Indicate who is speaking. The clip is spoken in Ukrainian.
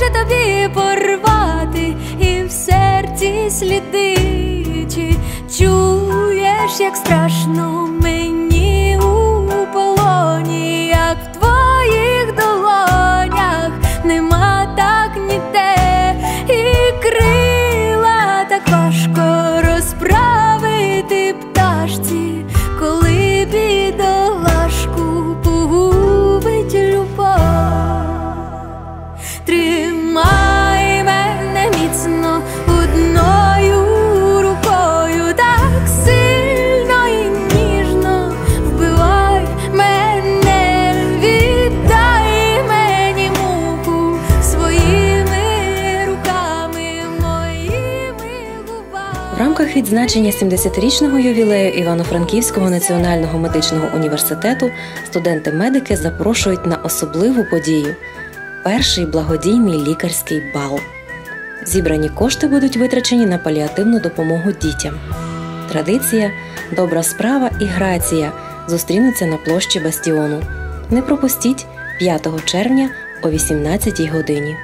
Speaker 1: Же тобі порвати і в серці сліди, чи чуєш, як страшно мені
Speaker 2: рамках відзначення 70-річного ювілею Івано-Франківського національного медичного університету студенти-медики запрошують на особливу подію перший благодійний лікарський бал. Зібрані кошти будуть витрачені на паліативну допомогу дітям. Традиція, добра справа і грація зустрінуться на площі Бастіону. Не пропустіть 5 червня о 18 годині.